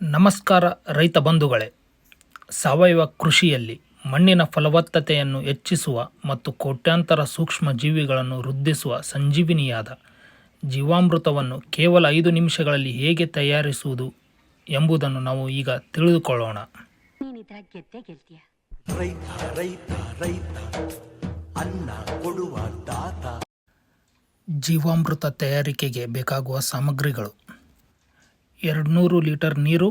ನಮಸ್ಕಾರ ರೈತ ಬಂಧುಗಳೇ ಸಾವಯವ ಕೃಷಿಯಲ್ಲಿ ಮಣ್ಣಿನ ಫಲವತ್ತತೆಯನ್ನು ಹೆಚ್ಚಿಸುವ ಮತ್ತು ಕೋಟ್ಯಾಂತರ ಸೂಕ್ಷ್ಮ ಜೀವಿಗಳನ್ನು ವೃದ್ಧಿಸುವ ಸಂಜೀವಿನಿಯಾದ ಜೀವಾಮೃತವನ್ನು ಕೇವಲ ಐದು ನಿಮಿಷಗಳಲ್ಲಿ ಹೇಗೆ ತಯಾರಿಸುವುದು ಎಂಬುದನ್ನು ನಾವು ಈಗ ತಿಳಿದುಕೊಳ್ಳೋಣ. ಜೀವಾಮೃತ ತಯಾರಿಕೆಗೆ ಬೇಕಾಗುವ ಸಾಮಗ್ರಿಗಳು ಎರಡುನೂರು ಲೀಟರ್ ನೀರು,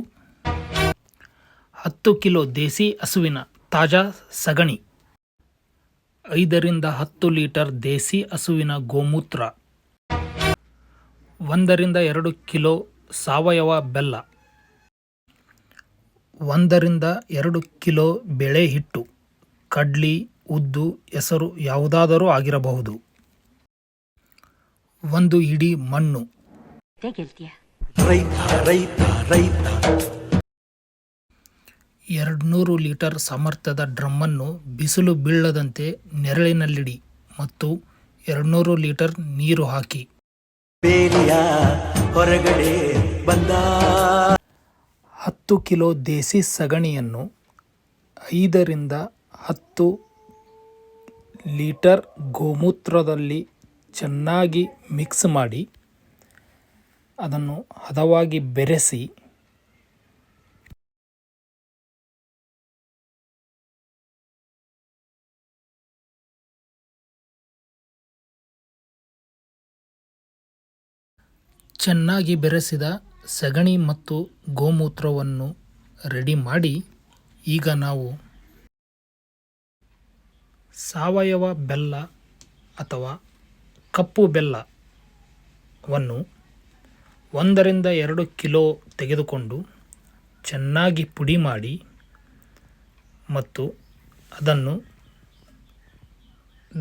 ಹತ್ತು ಕಿಲೋ ದೇಸಿ ಹಸುವಿನ ತಾಜಾ ಸಗಣಿ, ಐದರಿಂದ ಹತ್ತು ಲೀಟರ್ ದೇಸಿ ಹಸುವಿನ ಗೋಮೂತ್ರ, ಒಂದರಿಂದ ಎರಡು ಕಿಲೋ ಸಾವಯವ ಬೆಲ್ಲ, ಒಂದರಿಂದ ಎರಡು ಕಿಲೋ ಬೆಳೆ ಹಿಟ್ಟು, ಕಡ್ಲಿ, ಉದ್ದು, ಹೆಸರು ಯಾವುದಾದರೂ ಆಗಿರಬಹುದು. ಒಂದು ಇಡೀ ಮಣ್ಣು. ಎರಡುನೂರು ಲೀಟರ್ ಸಾಮರ್ಥ್ಯದ ಡ್ರಮ್ಮನ್ನು ಬಿಸಿಲು ಬೀಳದಂತೆ ನೆರಳಿನಲ್ಲಿಡಿ ಮತ್ತು ಎರಡುನೂರು ಲೀಟರ್ ನೀರು ಹಾಕಿ. ಬೇಲಿಯ ಹೊರಗಡೆ ಬಂದ. ಹತ್ತು ಕಿಲೋ ದೇಸಿ ಸಗಣಿಯನ್ನು ಐದರಿಂದ ಹತ್ತು ಲೀಟರ್ ಗೋಮೂತ್ರದಲ್ಲಿ ಚೆನ್ನಾಗಿ ಮಿಕ್ಸ್ ಮಾಡಿ ಅದನ್ನು ಹದವಾಗಿ ಬೆರೆಸಿ ಚೆನ್ನಾಗಿ ಬೆರೆಸಿದ ಸಗಣಿ ಮತ್ತು ಗೋಮೂತ್ರವನ್ನು ರೆಡಿ ಮಾಡಿ ಈಗ ನಾವು ಸಾವಯವ ಬೆಲ್ಲ ಅಥವಾ ಕಪ್ಪು ಬೆಲ್ಲವನ್ನು ಒಂದರಿಂದ ಎರಡು ಕಿಲೋ ತೆಗೆದುಕೊಂಡು ಚೆನ್ನಾಗಿ ಪುಡಿ ಮಾಡಿ ಮತ್ತು ಅದನ್ನು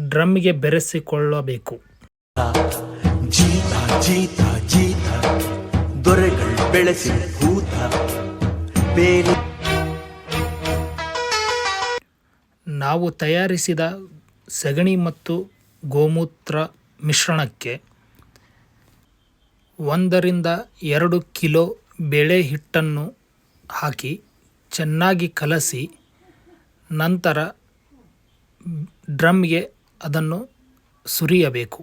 ಡ್ರಮ್ಗೆ ಬೆರೆಸಿಕೊಳ್ಳಬೇಕು. ಜೀತ ಜೀತ ಜೀತ ದೊರೆಗಳು ಬೆಳೆಸಿ ಭೂತ ನಾವು ತಯಾರಿಸಿದ ಸಗಣಿ ಮತ್ತು ಗೋಮೂತ್ರ ಮಿಶ್ರಣಕ್ಕೆ ಒಂದರಿಂದ ಎರಡು ಕಿಲೋ ಬೇಳೆ ಹಿಟ್ಟನ್ನು ಹಾಕಿ ಚೆನ್ನಾಗಿ ಕಲಸಿ ನಂತರ ಡ್ರಮ್ಗೆ ಅದನ್ನು ಸುರಿಯಬೇಕು.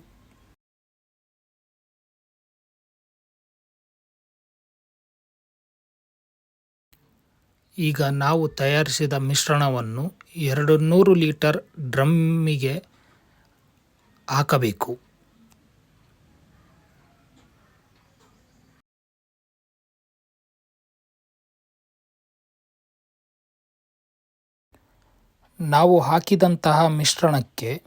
ಈಗ ನಾವು ತಯಾರಿಸಿದ ಮಿಶ್ರಣವನ್ನು ಎರಡು ನೂರು ಲೀಟರ್ ಡ್ರಮ್ಮಿಗೆ ಹಾಕಬೇಕು. ನಾವು ಹಾಕಿದಂತಹ ಮಿಶ್ರಣಕ್ಕೆ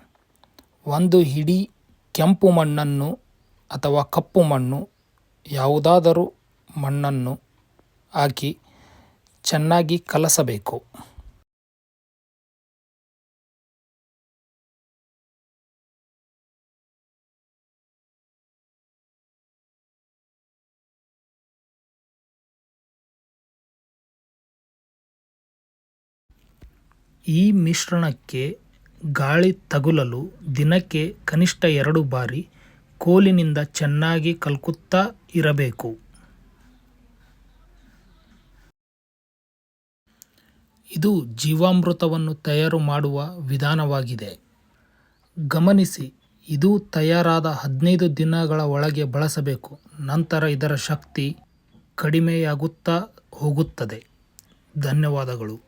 ಒಂದು ಹಿಡಿ ಕೆಂಪು ಮಣ್ಣನ್ನು ಅಥವಾ ಕಪ್ಪು ಮಣ್ಣು, ಯಾವುದಾದರೂ ಮಣ್ಣನ್ನು ಹಾಕಿ ಚೆನ್ನಾಗಿ ಕಲಸಬೇಕು. ಈ ಮಿಶ್ರಣಕ್ಕೆ ಗಾಳಿ ತಗುಲಲು ದಿನಕ್ಕೆ ಕನಿಷ್ಠ ಎರಡು ಬಾರಿ ಕೋಲಿನಿಂದ ಚೆನ್ನಾಗಿ ಕಲ್ಕುತ್ತಾ ಇರಬೇಕು. ಇದು ಜೀವಾಮೃತವನ್ನು ತಯಾರು ಮಾಡುವ ವಿಧಾನವಾಗಿದೆ. ಗಮನಿಸಿ, ಇದು ತಯಾರಾದ ಹದಿನೈದು ದಿನಗಳ ಒಳಗೆ ಬಳಸಬೇಕು, ನಂತರ ಇದರ ಶಕ್ತಿ ಕಡಿಮೆಯಾಗುತ್ತಾ ಹೋಗುತ್ತದೆ. ಧನ್ಯವಾದಗಳು.